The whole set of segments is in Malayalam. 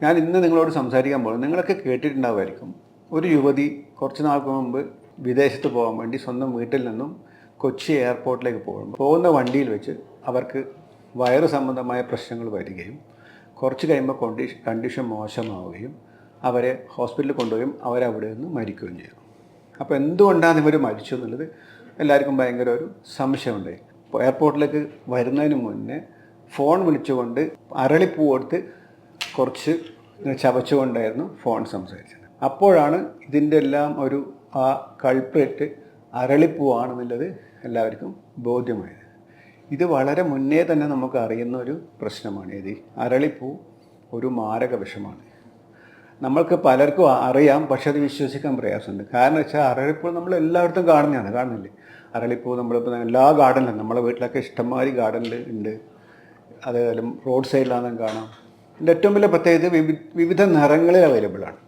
ഞാൻ ഇന്ന് നിങ്ങളോട് സംസാരിക്കാൻ പോകുന്നത് നിങ്ങളൊക്കെ കേട്ടിട്ടുണ്ടാവുമായിരിക്കും. ഒരു യുവതി കുറച്ച് നാൾക്ക് മുമ്പ് വിദേശത്ത് പോകാൻ വേണ്ടി സ്വന്തം വീട്ടിൽ നിന്നും കൊച്ചി എയർപോർട്ടിലേക്ക് പോകുമ്പോൾ പോകുന്ന വണ്ടിയിൽ വെച്ച് അവർക്ക് വയറ് സംബന്ധമായ പ്രശ്നങ്ങൾ വരികയും കുറച്ച് കഴിയുമ്പോൾ കണ്ടീഷൻ കണ്ടീഷൻ മോശമാവുകയും അവരെ ഹോസ്പിറ്റലിൽ കൊണ്ടുപോയും അവരവിടെ നിന്ന് മരിക്കുകയും ചെയ്തു അപ്പോൾ എന്തുകൊണ്ടാണ് ഇവർ മരിച്ചു എന്നുള്ളത് എല്ലാവർക്കും ഭയങ്കര ഒരു സംശയമുണ്ടായി എയർപോർട്ടിലേക്ക് വരുന്നതിന് മുന്നേ ഫോൺ വിളിച്ചുകൊണ്ട് അരളിപ്പൂ കൊടുത്ത് കുറച്ച് ചവച്ചുകൊണ്ടായിരുന്നു ഫോൺ സംസാരിച്ചത്. അപ്പോഴാണ് ഇതിന്റെ എല്ലാം ഒരു ആ കൾപ്രേറ്റ് അരളിപ്പൂവാണെന്നുള്ളത് എല്ലാവർക്കും ബോധ്യമായത്. ഇത് വളരെ മുന്നേ തന്നെ നമുക്ക് അറിയുന്ന ഒരു പ്രശ്നമാണ്. ഇത് അരളിപ്പൂ ഒരു മാരക വിഷമാണ്. നമ്മൾക്ക് പലർക്കും അറിയാം പക്ഷെ അത് വിശ്വസിക്കാൻ പ്രയാസമുണ്ട്. കാരണം വെച്ചാൽ അരളിപ്പൂ നമ്മൾ എല്ലായിടത്തും കാണുന്നതാണ് കാണുന്നില്ലേ? അരളിപ്പൂ നമ്മളിപ്പോൾ എല്ലാ ഗാർഡനിലും നമ്മളെ വീട്ടിലൊക്കെ ഇഷ്ടംമാതിരി ഗാർഡനിൽ ഉണ്ട്. അതേപോലെ റോഡ് സൈഡിലാണെന്നും കാണാം. ഇതിന്റെ ഏറ്റവും വലിയ പ്രത്യേകത വിവിധ നിറങ്ങളിൽ അവൈലബിൾ ആണ്.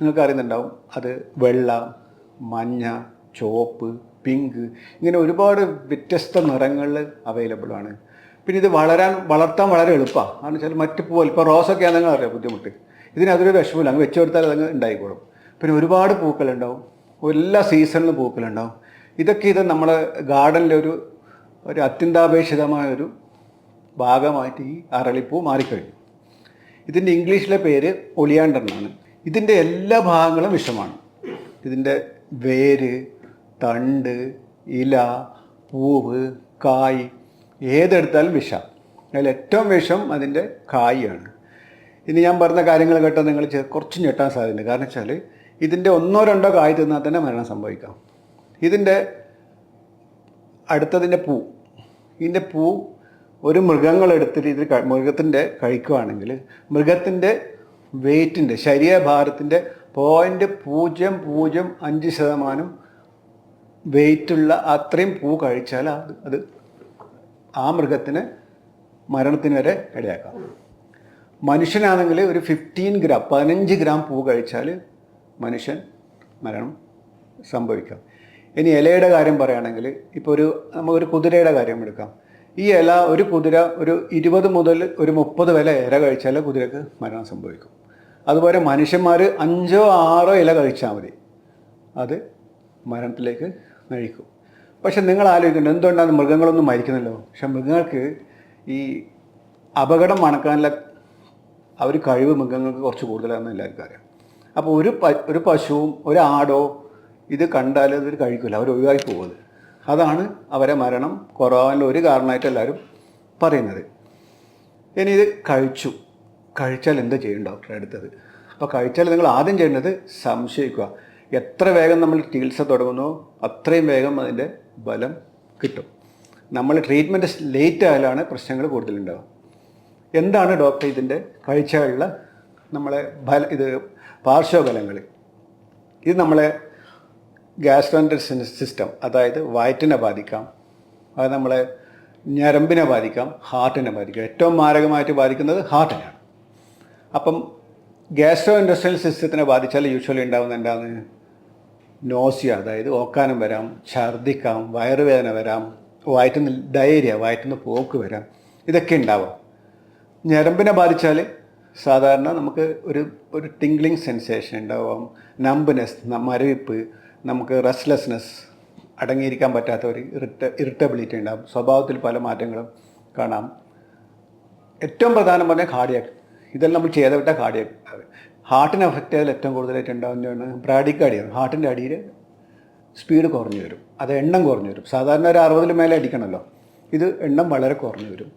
നിങ്ങൾക്ക് അറിയുന്നുണ്ടാവും അത് വെള്ള മഞ്ഞ ചുവപ്പ് പിങ്ക് ഇങ്ങനെ ഒരുപാട് വ്യത്യസ്ത നിറങ്ങളിൽ അവൈലബിൾ ആണ്. പിന്നെ ഇത് വളരാൻ വളർത്താൻ വളരെ എളുപ്പമാണ് കാരണം വെച്ചാൽ മറ്റ് പൂവൽ ഇപ്പോൾ റോസൊക്കെ ആണെങ്കിൽ അറിയാം ബുദ്ധിമുട്ട്. ഇതിന് അതൊരു വിഷമില്ല അങ്ങ് വെച്ച് കൊടുത്താൽ അതങ്ങ് ഉണ്ടായിക്കോളും. പിന്നെ ഒരുപാട് പൂക്കളുണ്ടാവും എല്ലാ സീസണിലും പൂക്കളുണ്ടാവും. ഇതൊക്കെ ഇത് നമ്മുടെ ഗാർഡനിലെ ഒരു ഒരു അത്യന്താപേക്ഷിതമായ ഒരു ഭാഗമായിട്ട് ഈ അരളിപ്പൂ മാറിക്കഴിഞ്ഞു. ഇതിന്റെ ഇംഗ്ലീഷിലെ പേര് ഒളിയാണ്ടർ എന്നാണ് ഇതിന്റെ എല്ലാ ഭാഗങ്ങളും വിഷമാണ്. ഇതിന്റെ വേര് തണ്ട് ഇല പൂവ് കായ് ഏതെടുത്താലും വിഷം. അതിൽ ഏറ്റവും വിഷം അതിന്റെ കായാണ്. ഇനി ഞാൻ പറഞ്ഞ കാര്യങ്ങൾ കേട്ടാൽ നിങ്ങൾ കുറച്ച് ഞെട്ടാൻ സാധ്യതയുണ്ട്. കാരണം വെച്ചാൽ ഇതിന്റെ ഒന്നോ രണ്ടോ കായ് തിന്നാൽ തന്നെ മരണം സംഭവിക്കാം. ഇതിന്റെ അടുത്തതിന്റെ പൂ. ഇതിന്റെ പൂ ഒരു മൃഗങ്ങളെടുത്തിട്ട് ഇത് മൃഗത്തിന്റെ കഴിക്കുകയാണെങ്കിൽ മൃഗത്തിന്റെ വെയ്റ്റിന്റെ ശരീരഭാരത്തിന്റെ പോയിന്റ് പൂജ്യം പൂജ്യം അഞ്ച് ശതമാനം വെയിറ്റുള്ള അത്രയും പൂ കഴിച്ചാൽ അത് അത് ആ മൃഗത്തിന് മരണത്തിന് വരെ ഇടയാക്കാം. മനുഷ്യനാണെങ്കിൽ ഒരു ഫിഫ്റ്റീൻ ഗ്രാം പതിനഞ്ച് ഗ്രാം പൂ കഴിച്ചാൽ മനുഷ്യൻ മരണം സംഭവിക്കാം. ഇനി ഇലയുടെ കാര്യം പറയുകയാണെങ്കിൽ ഇപ്പോൾ ഒരു നമുക്കൊരു കുതിരയുടെ കാര്യം എടുക്കാം. ഈ ഇല ഒരു കുതിര ഒരു ഇരുപത് മുതൽ ഒരു മുപ്പത് വരെ ഇല കഴിച്ചാൽ കുതിരക്ക് മരണം സംഭവിക്കും. അതുപോലെ മനുഷ്യന്മാർ അഞ്ചോ ആറോ ഇല കഴിച്ചാൽ മതി. അത് മരണത്തിലേക്ക് നയിക്കും. പക്ഷെ നിങ്ങൾ ആലോചിക്കുന്നുണ്ട് എന്തുകൊണ്ടാണ് മൃഗങ്ങളൊന്നും മരിക്കുന്നല്ലോ? പക്ഷെ മൃഗങ്ങൾക്ക് ഈ അപകടം മണക്കാനുള്ള ആ ഒരു കഴിവ് മൃഗങ്ങൾക്ക് കുറച്ച് കൂടുതലാണെന്ന് എല്ലാവർക്കും അറിയാം. അപ്പോൾ ഒരു ഒരു പശുവും ഒരു ആടോ ഇത് കണ്ടാൽ അതൊരു കഴിക്കില്ല അവർ ഒഴിവാക്കി പോകുന്നത് അതാണ് അവരെ മരണം. കുറവാനുള്ള ഒരു കാരണമായിട്ട് എല്ലാവരും പറയുന്നത്. ഇനി ഇത് കഴിച്ചു. കഴിച്ചാൽ എന്താ ചെയ്യും ഡോക്ടറെ അടുത്തത്? അപ്പോൾ കഴിച്ചാൽ നിങ്ങൾ ആദ്യം ചെയ്യേണ്ടത് സംശയിക്കുക. എത്ര വേഗം നമ്മൾ ചികിത്സ തുടങ്ങുന്നോ അത്രയും വേഗം അതിന്റെ ബലം കിട്ടും. നമ്മൾ ട്രീറ്റ്മെന്റ് ലേറ്റ് ആയാലാണ് പ്രശ്നങ്ങൾ കൂടുതലുണ്ടാവുക. എന്താണ് ഡോക്ടർ ഇതിന്റെ കഴിച്ചാലുള്ള നമ്മളെ ഫല ഇത് പാർശ്വഫലങ്ങൾ? ഇത് നമ്മളെ ഗ്യാസ്ട്രോന്റെ സിസ്റ്റം അതായത് വയറ്റിനെ ബാധിക്കാം അത് നമ്മളെ ഞരമ്പിനെ ബാധിക്കാം ഹാർട്ടിനെ ബാധിക്കാം. ഏറ്റവും മാരകമായിട്ട് ബാധിക്കുന്നത് ഹാർട്ടിനാണ് അപ്പം ഗ്യാസ്ട്രോ ഇൻഡസ്ട്രിയൽ സിസ്റ്റത്തിനെ ബാധിച്ചാൽ യൂഷ്വലി ഉണ്ടാകുന്ന എന്താണ് നോസിയ അതായത് ഓക്കാനം വരാം ഛർദ്ദിക്കാം വയറുവേദന വരാം വയറ്റിൽ നിന്ന് ഡയേരിയ വയറ്റിൽ നിന്ന് പോക്ക് വരാം ഇതൊക്കെ ഉണ്ടാവാം. ഞരമ്പിനെ ബാധിച്ചാൽ സാധാരണ നമുക്ക് ഒരു ഒരു ടിംഗ്ലിംഗ് സെൻസേഷൻ ഉണ്ടാവാം നമ്പനെസ് മരവിപ്പ് നമുക്ക് റെസ്റ്റ്ലെസ്നെസ് അടങ്ങിയിരിക്കാൻ പറ്റാത്ത ഒരു ഇറിറ്റ ഇറിറ്റബിലിറ്റി ഉണ്ടാകും സ്വഭാവത്തിൽ പല മാറ്റങ്ങളും കാണാം. ഏറ്റവും പ്രധാനം പറഞ്ഞാൽ കാർഡിയാക് ഇതെല്ലാം നമ്മൾ ചെയ്ത വിട്ട കാർഡിയാക് ഹാർട്ടിനെ അഫക്റ്റ് ചെയ്താൽ ഏറ്റവും കൂടുതലായിട്ട് ഉണ്ടാകുന്നതാണ് ബ്രാഡിക്കാർഡിയാണ് ഹാർട്ടിന്റെ അടിയിൽ സ്പീഡ് കുറഞ്ഞു വരും. അത് എണ്ണം കുറഞ്ഞു വരും. സാധാരണ ഒരു അറുപതിൽ മേലെ അടിക്കണമല്ലോ. ഇത് എണ്ണം വളരെ കുറഞ്ഞു വരും.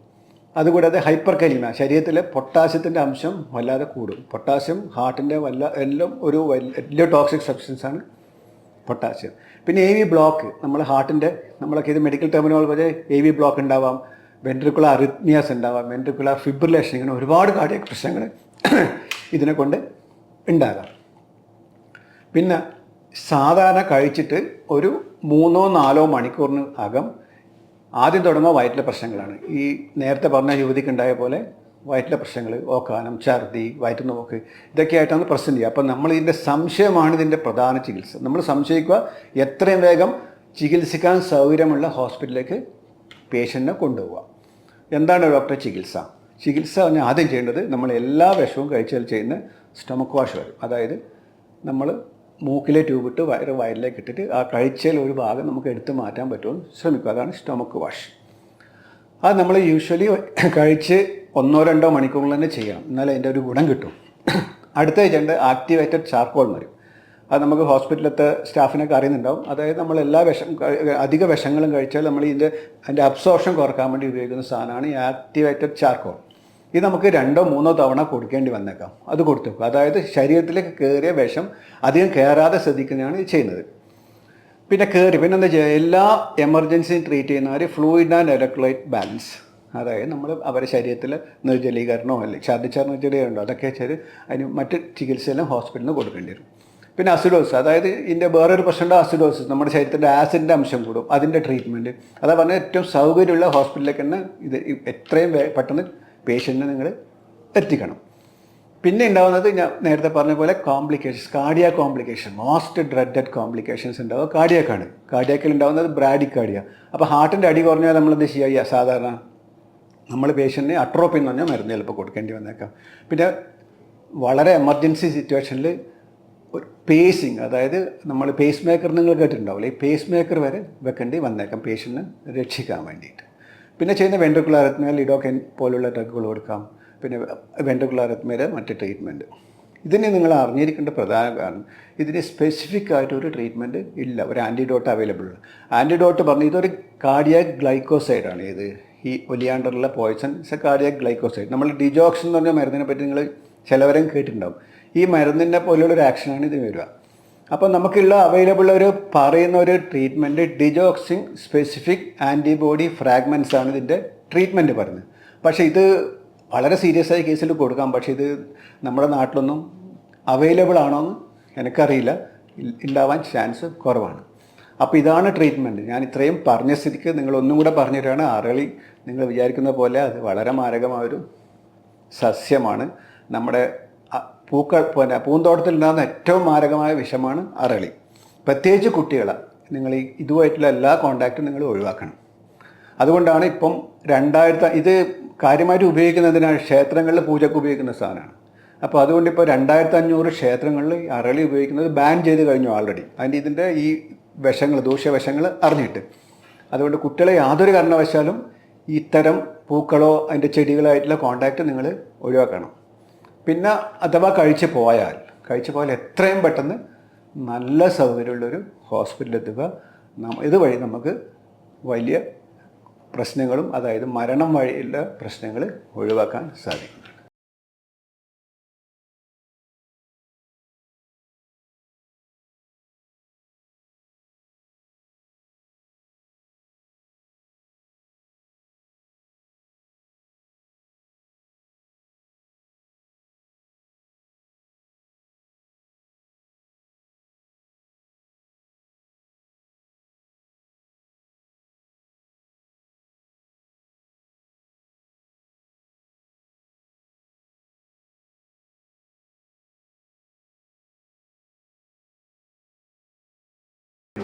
അതുകൂടാതെ ഹൈപ്പർ കലീമ ശരീരത്തിലെ പൊട്ടാസ്യത്തിന്റെ അംശം വല്ലാതെ കൂടും. പൊട്ടാസ്യം ഹാർട്ടിന്റെ വല്ല എല്ലാം ഒരു വലിയ ടോക്സിക് സബ്സ്റ്റൻസ് ആണ്. പൊട്ടാസ്യം പിന്നെ എ വി ബ്ലോക്ക് നമ്മൾ ഹാർട്ടിന്റെ നമ്മളൊക്കെ ഇത് മെഡിക്കൽ ടെർമിനോളജി പോലെ എ വി ബ്ലോക്ക് ഉണ്ടാവാം വെൻട്രിക്കുലർ അറിത്മിയാസ് ഉണ്ടാവാം വെൻട്രിക്കുലർ ഫിബ്രിലേഷൻ ഇങ്ങനെ ഒരുപാട് കാർഡിയക് പ്രശ്നങ്ങൾ ഇതിനെ കൊണ്ട് ഉണ്ടാകാം. പിന്നെ സാധാരണ കഴിച്ചിട്ട് ഒരു മൂന്നോ നാലോ മണിക്കൂറിന് അകം ആദ്യം തുടങ്ങുക വയറ്റിലെ പ്രശ്നങ്ങളാണ്. ഈ നേരത്തെ പറഞ്ഞ യുവതിക്ക് ഉണ്ടായ പോലെ വയറ്റിലെ പ്രശ്നങ്ങൾ ഓക്കാനം ഛർദി വയറ്റിൽ നോക്ക് ഇതൊക്കെ ആയിട്ടാണ് പ്രസന്റ് ചെയ്യുക. അപ്പം നമ്മൾ ഇതിന്റെ സംശയമാണ് ഇതിന്റെ പ്രധാന ചികിത്സ. നമ്മൾ സംശയിക്കുക എത്രയും വേഗം ചികിത്സിക്കാൻ സൗകര്യമുള്ള ഹോസ്പിറ്റലിലേക്ക് പേഷ്യന്റിനെ കൊണ്ടുപോവുക. എന്താണ് ഡോക്ടറെ ചികിത്സ? ചികിത്സ പറഞ്ഞാൽ ആദ്യം ചെയ്യേണ്ടത് നമ്മൾ എല്ലാ വിഷവും കഴിച്ചാൽ ചെയ്യുന്ന സ്റ്റൊമക്ക് വാഷ് വരും. അതായത് നമ്മൾ മൂക്കിലെ ട്യൂബ് ഇട്ട് വയറ് വയറിലേക്ക് ഇട്ടിട്ട് ആ കഴിച്ചതിൽ ഒരു ഭാഗം നമുക്ക് എടുത്തു മാറ്റാൻ പറ്റുമെന്ന് ശ്രമിക്കുക. അതാണ് സ്റ്റൊമക്ക് വാഷ്. അത് നമ്മൾ യൂഷ്വലി കഴിച്ച് ഒന്നോ രണ്ടോ മണിക്കൂറിൽ തന്നെ ചെയ്യണം. എന്നാലേ അതിന്റെ ഒരു ഗുണം കിട്ടും. അടുത്ത ചെയ്യേണ്ടത് ആക്ടിവേറ്റഡ് ചാർക്കോൾ എന്ന് പറയും. അത് നമുക്ക് ഹോസ്പിറ്റലത്തെ സ്റ്റാഫിനൊക്കെ അറിയുന്നുണ്ടാവും. അതായത് നമ്മൾ എല്ലാ വിഷം അധിക വിഷങ്ങളും കഴിച്ചാൽ നമ്മൾ ഇതിന്റെ അതിന്റെ അബ്സോർപ്ഷൻ കുറയ്ക്കാൻ വേണ്ടി ഉപയോഗിക്കുന്ന സാധനമാണ് ഈ ആക്ടിവേറ്റഡ് ചാർക്കോൾ ഇത് നമുക്ക് രണ്ടോ മൂന്നോ തവണ കൊടുക്കേണ്ടി വന്നേക്കാം. അത് കൊടുത്തു അതായത് ശരീരത്തിലേക്ക് കയറിയ വിഷം അധികം കയറാതെ ശ്രദ്ധിക്കുന്നതാണ് ഇത് ചെയ്യുന്നത്. പിന്നെ കയറി പിന്നെ എന്താ ചെയ്യുക? എല്ലാ എമർജൻസിയും ട്രീറ്റ് ചെയ്യുന്നവർ ഫ്ലൂയിഡ് ആൻഡ് ഇലക്ട്രോലൈറ്റ് ബാലൻസ് അതായത് നമ്മൾ അവരുടെ ശരീരത്തിൽ നിർജലീകരണമോ അല്ലെങ്കിൽ ഛർദ്ദിച്ചാൽ നിർജലീകരണമോ അതൊക്കെ വെച്ചാൽ അതിന് മറ്റ് ചികിത്സയെല്ലാം ഹോസ്പിറ്റലിൽ കൊടുക്കേണ്ടി വരും. പിന്നെ അസിഡോസിസ് അതായത് ഇതിന്റെ വേറൊരു പ്രശ്നമുണ്ട് അസിഡോസിസ് നമ്മുടെ ശരീരത്തിന്റെ ആസിഡിന്റെ അംശം കൂടും. അതിന്റെ ട്രീറ്റ്മെന്റ് അതാ പറഞ്ഞാൽ ഏറ്റവും സൗകര്യമുള്ള ഹോസ്പിറ്റലിലേക്ക് തന്നെ ഇത് എത്രയും പെട്ടെന്ന് പേഷ്യന്റിനെ നിങ്ങൾ എത്തിക്കണം. പിന്നെ ഉണ്ടാവുന്നത് ഞാൻ നേരത്തെ പറഞ്ഞ പോലെ complications cardiac complication most dreaded complications ഉണ്ടാവുക കാർഡിയാക്കാണ് കാർഡിയാക്കിൽ ഉണ്ടാവുന്നത് ബ്രാഡി കാർഡിയ അപ്പോൾ ഹാർട്ടിന്റെ അടി കുറഞ്ഞാൽ നമ്മൾ എന്ത് ചെയ്യുക സാധാരണ നമ്മൾ പേഷ്യന്റിന് അട്രോപ്പിൻ എന്ന് പറഞ്ഞാൽ മരുന്ന് ചിലപ്പോൾ കൊടുക്കേണ്ടി വന്നേക്കാം. പിന്നെ വളരെ എമർജൻസി സിറ്റുവേഷനിൽ ഒരു പേസിങ് അതായത് നമ്മൾ പേസ് മേക്കർ നിങ്ങൾ കേട്ടിട്ടുണ്ടാവില്ല? ഈ പേസ് മേക്കർ വരെ വെക്കേണ്ടി വന്നേക്കാം പേഷ്യന്റിനെ രക്ഷിക്കാൻ വേണ്ടിയിട്ട്. പിന്നെ ചെയ്യുന്ന വെൻട്രിക്കുലർ അരത്മയ ലിഡോക്കൻ പോലുള്ള ഡ്രഗുകൾ കൊടുക്കാം. പിന്നെ വെൻട്രിക്കുലർ അരത്മയുടെ മറ്റ് ട്രീറ്റ്മെന്റ് ഇതിനെ നിങ്ങൾ അറിഞ്ഞിരിക്കേണ്ട പ്രധാന കാരണം ഇതിന് സ്പെസിഫിക് ആയിട്ട് ഒരു ട്രീറ്റ്മെന്റ് ഇല്ല. ഒരു ആന്റിഡോട്ട് അവൈലബിൾ ആന്റിഡോട്ട് പറഞ്ഞാൽ ഇതൊരു കാർഡിയാക് ഗ്ലൈക്കോസൈഡാണ് ഇത്. ഈ ഒലിയാണ്ടറിലെ poison is a cardiac glycoside നമ്മൾ ഡിജോക്സ് എന്ന് പറഞ്ഞ മരുന്നിനെ പറ്റി നിങ്ങൾ ചിലവരും കേട്ടിട്ടുണ്ടാവും. ഈ മരുന്നിനെ പോലെയുള്ള ഒരു ആക്ഷനാണ് ഇത് വരിക. അപ്പോൾ നമുക്കുള്ള അവൈലബിൾ ഒരു പറയുന്ന ഒരു treatment digoxin specific antibody fragments ആണ് ഇതിന്റെ ട്രീറ്റ്മെന്റ് പറയുന്നത് പക്ഷേ ഇത് വളരെ സീരിയസ് ആയ കേസിൽ കൊടുക്കാം. പക്ഷേ ഇത് നമ്മുടെ നാട്ടിലൊന്നും അവൈലബിൾ ആണോ എന്ന് എനിക്കറിയില്ല. ഉണ്ടാവാൻ ചാൻസ് കുറവാണ്. അപ്പോൾ ഇതാണ് ട്രീറ്റ്മെന്റ് ഞാൻ ഇത്രയും പറഞ്ഞ സ്ഥിതിക്ക് നിങ്ങൾ ഒന്നും കൂടെ പറഞ്ഞിട്ടാണ് അരളി നിങ്ങൾ വിചാരിക്കുന്ന പോലെ അത് വളരെ മാരകമായൊരു സസ്യമാണ്. നമ്മുടെ പൂക്കൾ പിന്നെ പൂന്തോട്ടത്തിൽ ഉണ്ടാകുന്ന ഏറ്റവും മാരകമായ വിഷമാണ് അരളി പ്രത്യേകിച്ച് കുട്ടികളെ നിങ്ങൾ ഈ ഇതുമായിട്ടുള്ള എല്ലാ കോണ്ടാക്റ്റും നിങ്ങൾ ഒഴിവാക്കണം. അതുകൊണ്ടാണ് ഇപ്പം രണ്ടായിരത്തി ഇത് കാര്യമായിട്ട് ഉപയോഗിക്കുന്നതിനാണ് ക്ഷേത്രങ്ങളിൽ പൂജയ്ക്ക് ഉപയോഗിക്കുന്ന സാധനമാണ്. അപ്പോൾ അതുകൊണ്ട് ഇപ്പോൾ രണ്ടായിരത്തി അഞ്ഞൂറ് ക്ഷേത്രങ്ങളിൽ അരളി ഉപയോഗിക്കുന്നത് ബാൻ ചെയ്ത് കഴിഞ്ഞു ആൾറെഡി അതിന്റെ ഇതിന്റെ ഈ വിഷങ്ങൾ ദൂഷ്യവശങ്ങൾ അറിഞ്ഞിട്ട്. അതുകൊണ്ട് കുട്ടികളെ യാതൊരു കാരണവശാലും ഇത്തരം പൂക്കളോ അതിന്റെ ചെടികളായിട്ടുള്ള കോണ്ടാക്റ്റ് നിങ്ങൾ ഒഴിവാക്കണം. പിന്നെ അഥവാ കഴിച്ച് പോയാൽ കഴിച്ച് പോയാൽ എത്രയും പെട്ടെന്ന് നല്ല സൗകര്യമുള്ളൊരു ഹോസ്പിറ്റലിൽ എത്തുക. ഇതുവഴി നമുക്ക് വലിയ പ്രശ്നങ്ങളും അതായത് മരണം വഴിയുള്ള പ്രശ്നങ്ങൾ ഒഴിവാക്കാൻ സാധിക്കും.